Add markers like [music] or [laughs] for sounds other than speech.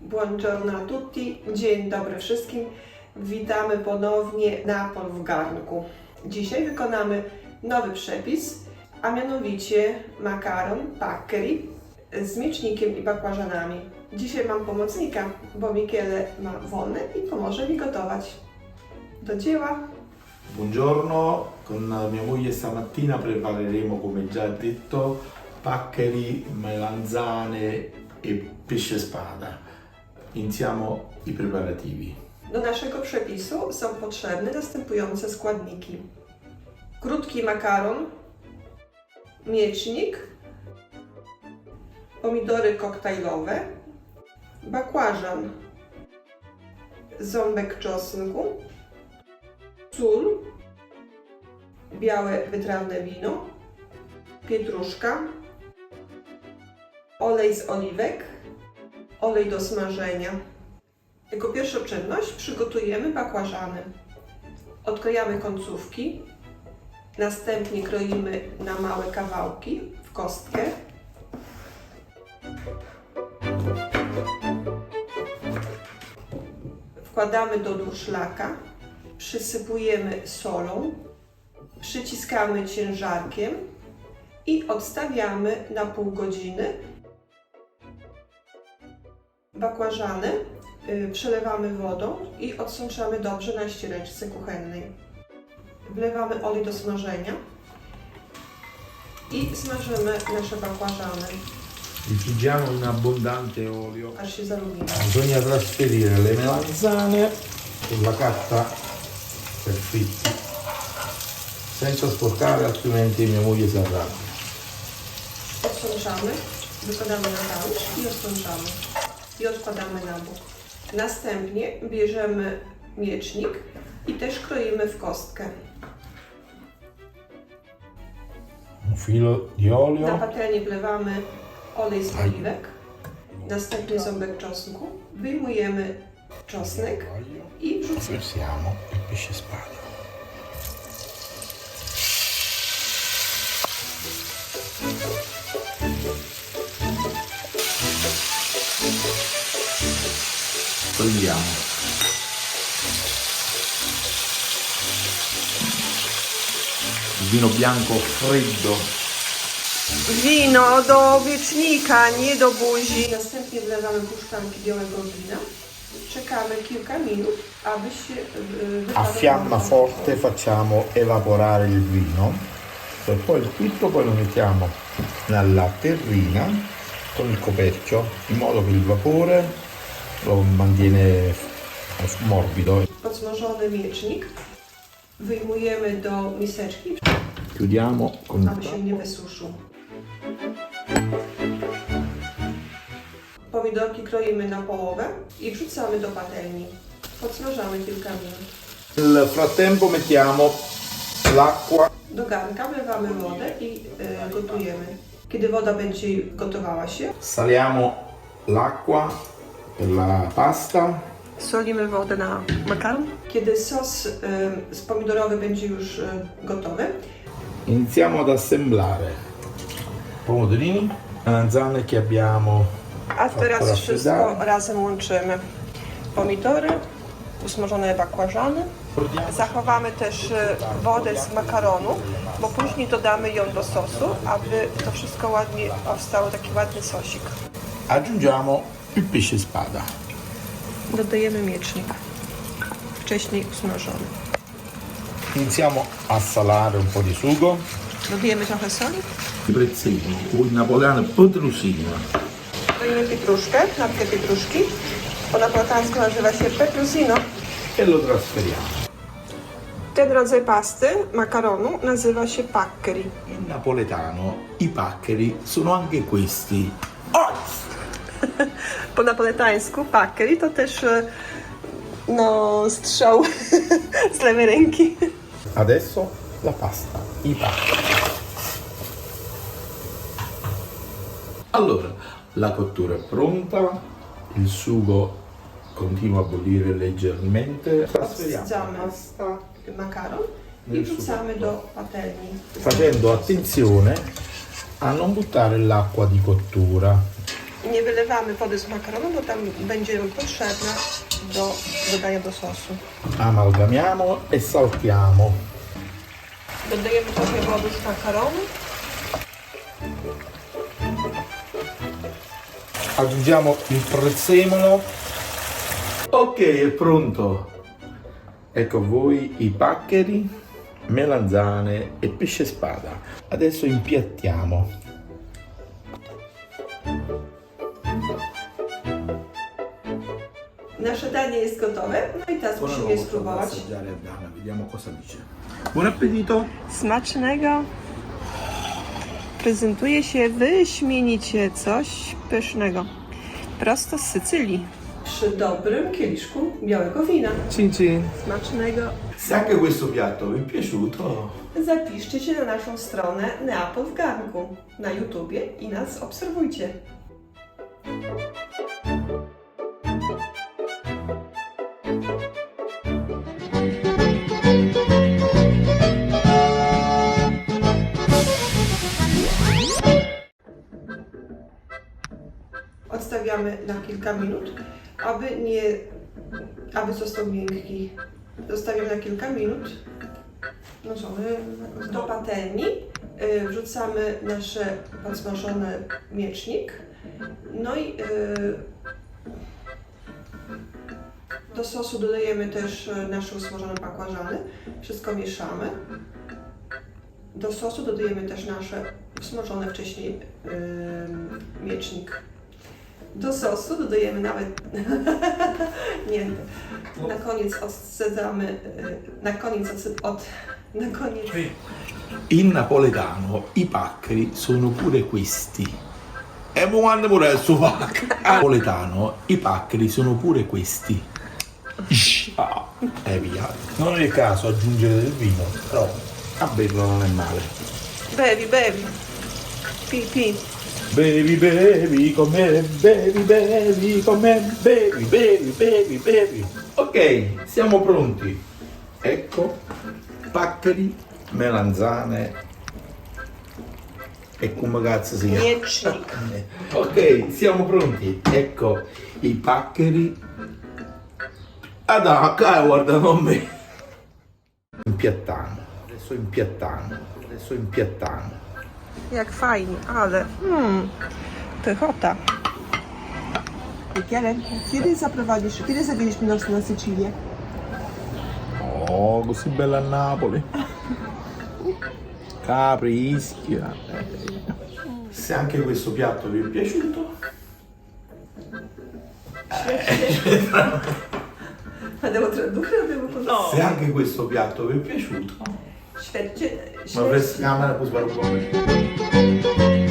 Buongiorno a tutti, dzień dobry wszystkim. Witamy ponownie na Pol w Garnku. Dzisiaj wykonamy nowy przepis, a mianowicie makaron paccheri z miecznikiem i bakłażanami. Dzisiaj mam pomocnika, bo Michele ma wolne i pomoże mi gotować. Do dzieła! Buongiorno, con mia moglie stamattina prepareremo, come già detto, paccheri, melanzane e pesce spada. Iniziamo i preparativi. Do naszego przepisu są potrzebne następujące składniki. Krótki makaron, miecznik, pomidory koktajlowe, bakłażan, ząbek czosnku, sól, białe wytrawne wino, pietruszka, olej z oliwek, olej do smażenia. Jako pierwszą czynność przygotujemy bakłażany. Odkrojamy końcówki, następnie kroimy na małe kawałki w kostkę. Wkładamy do durszlaka, przysypujemy solą, przyciskamy ciężarkiem i odstawiamy na pół godziny. Bakłażany y, przelewamy wodą i odsączamy dobrze na ściereczce kuchennej. Wlewamy olej do smażenia i smażymy nasze bakłażany, Infugiamo in abbondante olio. aż się zarumieni. Bisogna trasferire le melanzane sulla carta per fritti, senza sporcare altrimenti mia moglie si arrabbia. Odsączamy, wykładamy na talerz i odsączamy. I odkładamy na bok. Następnie bierzemy miecznik i też kroimy w kostkę. Un filo di Na olio, patelnię wlewamy olej z oliwek, następnie ząbek czosnku, wyjmujemy czosnek i wrzucamy. versiamo il pesce spada. Togliamo. Vino bianco freddo Wino do wiecznika, nie do buzi. Następnie wlewamy pół szklanki białego wina. Czekamy kilka minut, aby się A fiamma forte facciamo evaporare il vino e poi il tutto poi lo mettiamo nella terrina con il coperchio in modo che il vapore lo mantiene morbido. Podsmażony miecznik wyjmujemy do miseczki, Chiudiamo con aby się nie wysuszył. Pomidorki kroimy na połowę i wrzucamy do patelni. Podsmażamy kilka minut. Nel frattempo mettiamo l'acqua Do garnka wlewamy wodę i y, gotujemy. Kiedy woda będzie gotowała się, saliamo l'acqua per la pasta solimy wodę na makaron. Kiedy sos y, z pomidorowy będzie już y, gotowy, iniziamo ad assemblare pomodorini melanzane che abbiamo a teraz wszystko razem łączymy. Pomidory, usmażone bakłażany. Zachowamy też y, wodę z makaronu, bo później dodamy ją do sosu, aby to wszystko ładnie powstało taki ładny sosik. aggiungiamo il pesce spada Dodajemy miecznik, wcześniej usmażony. iniziamo a salare un po' di sugo Dodajemy trochę soli. i prezzini il napoletano petrusino Dodajemy pietruszkę, natkę pietruszki. Po napolitańsku nazywa się petrusino. e lo trasferiamo Ten rodzaj pasty, makaronu, nazywa się paccheri. in napoletano i paccheri sono anche questi oh! [laughs] Po napolitańsku paccheri to też e, no, strzał z lewej [laughs] ręki. adesso la pasta i paccheri allora la cottura è pronta il sugo continua a bollire leggermente trasferiamo la Zamy. pasta makaron i Nel wrzucamy sugo. do patelni. Facendo attenzione a non buttare l'acqua di cottura. Nie wylewamy wody z makaronu, bo tam będzie nam potrzebna do dodania do sosu. Amalgamiamo e saltiamo. Dodajemy trochę wody z makaronu. Aggiungiamo il prezzemolo. Ok, è pronto. Ecco a voi i paccheri, melanzane e pesce spada. Adesso impiattiamo. Nasze danie jest gotowe, no i teraz musimy je spróbować. assaggiare a Dana, vediamo cosa dice. Buon appetito! Smacznego. Prezentuje się wyśmienicie coś pysznego. Prosto z Sycylii. Przy dobrym kieliszku białego wina. Cin cin. Smacznego. Se anche questo piatto vi è piaciuto, Zapiszcie się na naszą stronę Neapol w Garnku na YouTubie i nas obserwujcie. Odstawiamy na kilka minut, aby nie, aby został miękki. Zostawiam na kilka minut. No co, my do patelni y, wrzucamy nasze podsmażony miecznik. No i y, do sosu dodajemy też y, nasze usmażone bakłażany. Wszystko mieszamy. Do sosu dodajemy też nasze usmażone wcześniej y, miecznik. Do sosu dodajemy nawet [laughs] nie, na koniec odsadzamy, na koniec od, na koniec In napoletano i paccheri sono pure questi. E quando pure il suo pacchero. In napoletano i paccheri sono pure questi. Ah, E via. Non è il caso aggiungere del vino, però a berlo non è male. bevi, bevi. Pi, pi. Bevi, bevi con me, bevi, bevi con me, bevi, bevi, bevi, bevi. Ok, siamo pronti. Ecco, paccheri, melanzane e come cazzo si chiama? Ok, siamo pronti. Ecco i paccheri. Ah no, qua guarda non me. Impiattano. Adesso impiattano. Adesso impiattano. Jak fajnie, ale hmm, pychota. Michele, kiedy zaprowadzisz, kiedy zawieźć nas na Sycilię? Oh, così bella a Napoli. Capri, Ischia. Se anche questo piatto vi è piaciuto, Ma devo tradurre o devo No. se anche questo piatto vi è piaciuto, Świetnie, ma camera può sbagliare.